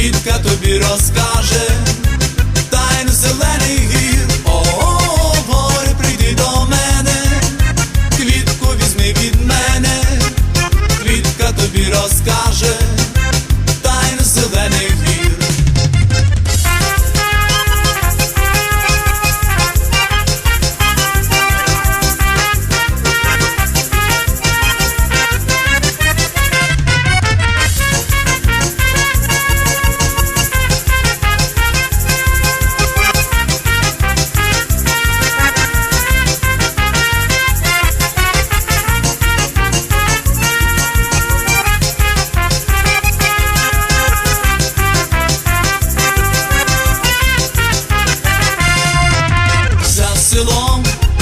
квітка тобі розкаже, тайну зелений гір, о, -о, -о гори прийди до мене, квітку візьми від мене, квітка тобі розкаже.